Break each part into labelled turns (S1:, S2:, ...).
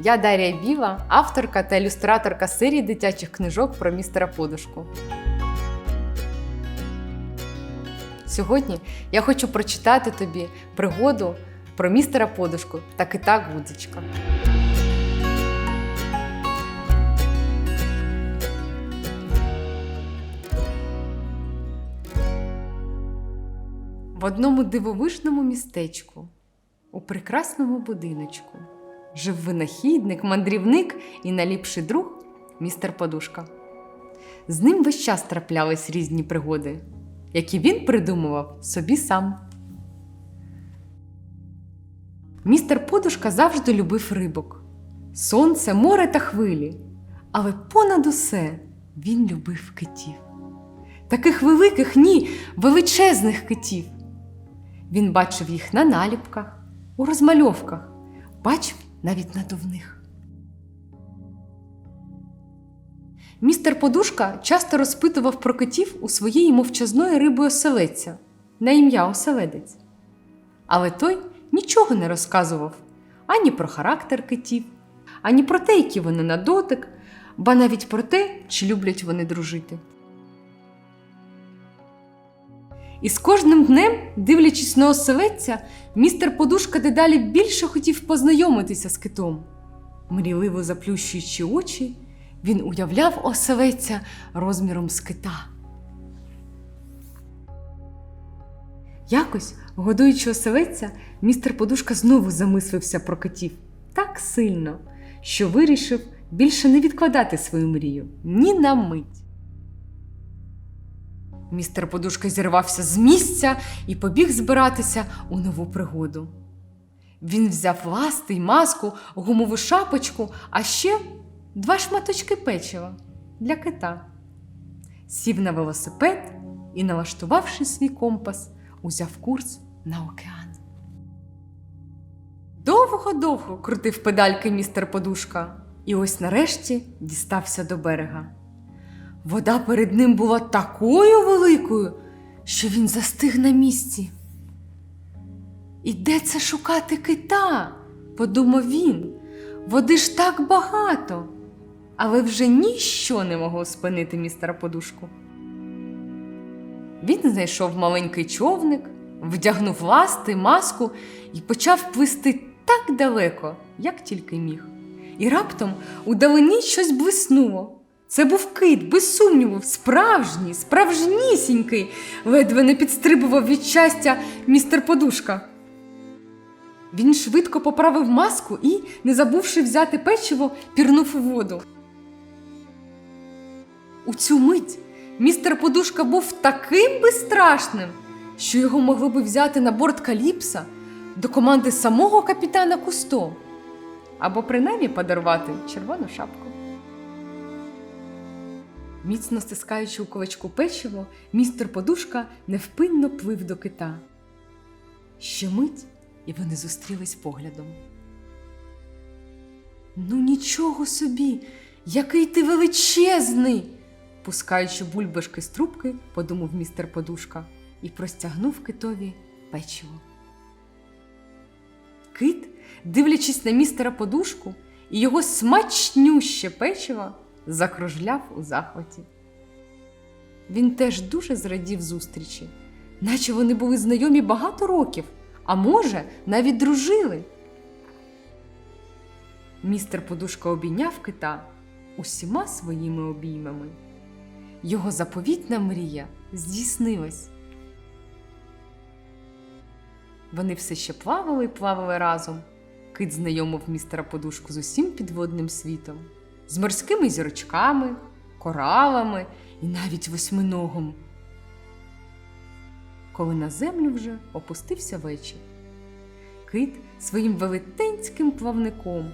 S1: Я Дар'я Біла, авторка та ілюстраторка серії дитячих книжок про містера Подушку. Сьогодні я хочу прочитати тобі пригоду про містера Подушку та кита Гудзичка. В одному дивовижному містечку, у прекрасному будиночку, жив винахідник, мандрівник і найліпший друг містер Подушка. З ним весь час траплялись різні пригоди, які він придумував собі сам. Містер Подушка завжди любив рибок, сонце, море та хвилі. Але понад усе він любив китів. Таких великих, ні, величезних китів. Він бачив їх на наліпках, у розмальовках, бачив навіть надувних. Містер Подушка часто розпитував про китів у своєї мовчазної риби оселедця на ім'я оселедець. Але той нічого не розказував ані про характер китів, ані про те, які вони на дотик, ба навіть про те, чи люблять вони дружити. І з кожним днем, дивлячись на оселедця, містер Подушка дедалі більше хотів познайомитися з китом. Мрійливо заплющуючи очі, він уявляв оселедця розміром з кита. Якось, годуючи оселедця, містер Подушка знову замислився про китів так сильно, що вирішив більше не відкладати свою мрію ні на мить. Містер Подушка зірвався з місця і побіг збиратися у нову пригоду. Він взяв ласти й маску, гумову шапочку, а ще два шматочки печива для кита. Сів на велосипед і, налаштувавши свій компас, узяв курс на океан. Довго-довго крутив педальки містер Подушка, і ось нарешті дістався до берега. Вода перед ним була такою великою, що він застиг на місці. І де це шукати кита? подумав він. Води ж так багато. Але вже ніщо не могло спинити містера подушку. Він знайшов маленький човник, вдягнув ласти, маску і почав плисти так далеко, як тільки міг. І раптом у далині щось блиснуло. Це був кит, без сумніву, справжній, справжнісінький, ледве не підстрибував від щастя містер Подушка. Він швидко поправив маску і, не забувши взяти печиво, пірнув у воду. У цю мить містер Подушка був таким безстрашним, що його могли би взяти на борт Каліпса до команди самого капітана Кусто або принаймні подарувати червону шапку. Міцно стискаючи у кулачку печиво, містер Подушка невпинно плив до кита. Ще мить, і вони зустрілись поглядом. Ну, нічого собі, який ти величезний! пускаючи бульбашки з трубки, подумав містер Подушка і простягнув китові печиво. Кит, дивлячись на містера подушку і його смачнюще печиво, закружляв у захваті. Він теж дуже зрадів зустрічі, наче вони були знайомі багато років, а може, навіть дружили. Містер Подушка обійняв кита усіма своїми обіймами. Його заповітна мрія здійснилась. Вони все ще плавали і плавали разом. Кит знайомив містера подушку з усім підводним світом, з морськими зірочками, коралами і навіть восьминогом. Коли на землю вже опустився вечір, кит своїм велетенським плавником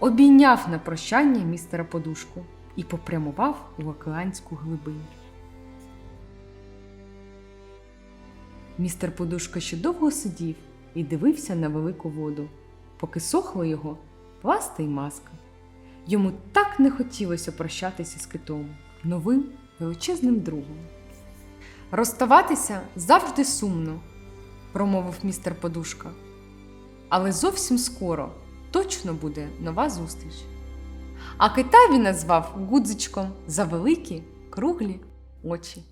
S1: обійняв на прощання містера подушку і попрямував у океанську глибинь. Містер Подушка ще довго сидів і дивився на велику воду, поки сохла його пласта й маска. Йому так не хотілося прощатися з китом, новим величезним другом. Розставатися завжди сумно, промовив містер Подушка. Але зовсім скоро точно буде нова зустріч. А кита він назвав гудзичком за великі круглі очі.